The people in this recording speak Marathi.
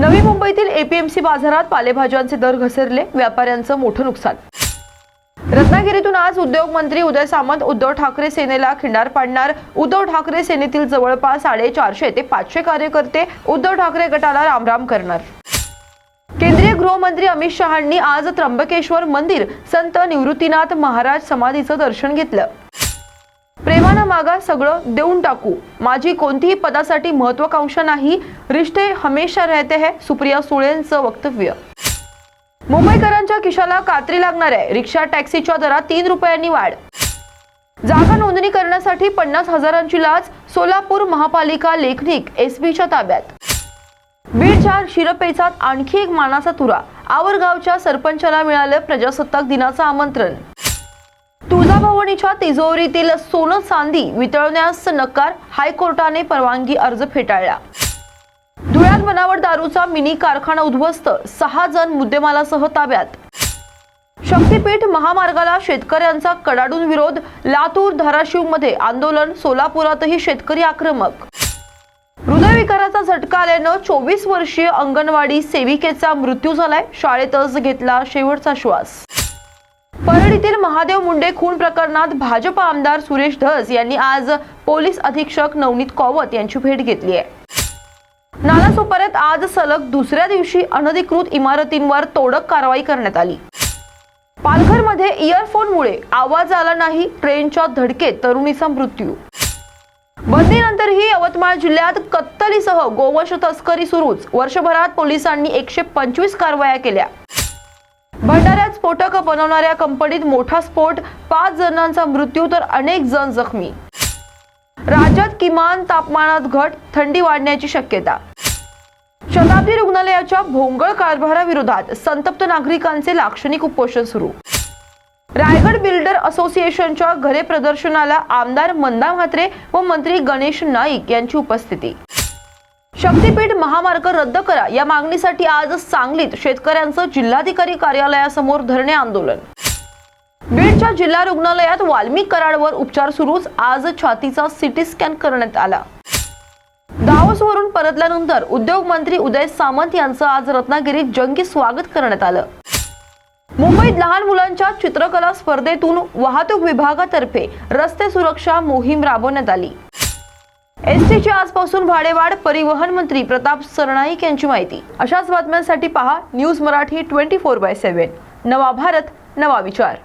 नवी मुंबईतील एपीएमसी बाजारात पालेभाज्यांचे दर घसरले व्यापाऱ्यांचं मोठं नुकसान. रत्नागिरीतून आज उद्योग मंत्री उदय सामंत उद्धव ठाकरे सेनेला खिंडार पाडणार. उद्धव ठाकरे सेनेतील जवळपास साडेचारशे ते पाचशे कार्यकर्ते उद्धव ठाकरे गटाला रामराम करणार. केंद्रीय गृहमंत्री अमित शहांनी आज त्र्यंबकेश्वर मंदिर संत निवृत्तीनाथ महाराज समाधीचं दर्शन घेतलं. प्रेमानं मागा सगळं देऊन टाकू. माझी कोणतीही पदासाठी महत्वाकांक्षा नाही. रिश्ते हमेशा रहते है सुप्रिया सुळेंचं वक्तव्य. मुंबईकरांच्या खिशाला कात्री लागणार आहे. रिक्षा टॅक्सीच्या दरात तीन रुपयांनी वाढ. जागा नोंदणी करण्यासाठी पन्नास हजारांची लाच सोलापूर महापालिका लेखनिक एसबीच्या ताब्यात. बीडच्या शिरपेचात आणखी एक मानाचा तुरा. आवरगावच्या सरपंचाला मिळालं प्रजासत्ताक दिनाचं आमंत्रण. तुळजाभवानीच्या तिजोरीतील सोनं चांदी वितळण्यास नकार हायकोर्टाने परवानगी अर्ज फेटाळला. धुळ्यात बनावट दारूचा मिनी कारखाना उद्ध्वस्त सहा जण मुद्देमालासह ताब्यात. शक्तीपीठ महामार्गाला शेतकऱ्यांचा कडाडून विरोध लातूर धाराशिवमध्ये आंदोलन सोलापुरातही शेतकरी आक्रमक. हृदयविकाराचा झटका आल्यानं चोवीस वर्षीय अंगणवाडी सेविकेचा मृत्यू झालाय शाळेतच घेतला शेवटचा श्वास. परळीतील महादेव मुंडे खून प्रकरणात भाजप आमदार सुरेश धस यांनी आज पोलीस अधीक्षक नवनीत कॉवत यांची भेट घेतली आहे. नालासोपाऱ्यात आज सलग दुसऱ्या दिवशी अनधिकृत इमारतींवर तोडक कारवाई करण्यात आली. पालघरमध्ये इयरफोनमुळे आवाज आला नाही ट्रेनच्या धडकेत तरुणीचा मृत्यू. बंदीनंतरही यवतमाळ जिल्ह्यात कत्तलीसह गोवंश तस्करी सुरूच. वर्षभरात पोलिसांनी एकशे पंचवीस कारवाया केल्या. भंडाऱ्यात स्फोटक बनवणाऱ्या कंपनीत मोठा स्फोट पाच जणांचा मृत्यू तर अनेक जण जखमी. राज्यात किमान तापमानात घट थंडी वाढण्याची शक्यता. शताब्दी रुग्णालयाच्या भोंगळ कारभाराविरोधात संतप्त नागरिकांचे लाक्षणिक उपोषण सुरू. रायगड बिल्डर असोसिएशनच्या घरे प्रदर्शनाला आमदार मंदा म्हात्रे व मंत्री गणेश नाईक यांची उपस्थिती. शक्तीपीठ महामार्ग रद्द करा. या मागणीसाठी आज सांगलीत शेतकऱ्यांचं जिल्हाधिकारी कार्यालयासमोर धरणे आंदोलन. बीडच्या जिल्हा रुग्णालयात वाल्मिक कराडवर उपचार सुरूच आज छातीचा सिटी स्कॅन करण्यात आला. दावोसवरून परतल्यानंतर उद्योग मंत्री उदय सामंत यांचं आज रत्नागिरीत जंगी स्वागत करण्यात आलं. मुंबईत लहान मुलांच्या चित्रकला स्पर्धेतून वाहतूक विभागातर्फे रस्ते सुरक्षा मोहीम राबवण्यात आली. एसटीची आजपासून भाडेवाढ परिवहन मंत्री प्रताप सरनाईक यांची माहिती. अशाच बातम्यांसाठी पहा news Marathi twenty four by seven. नवा भारत नवा विचार.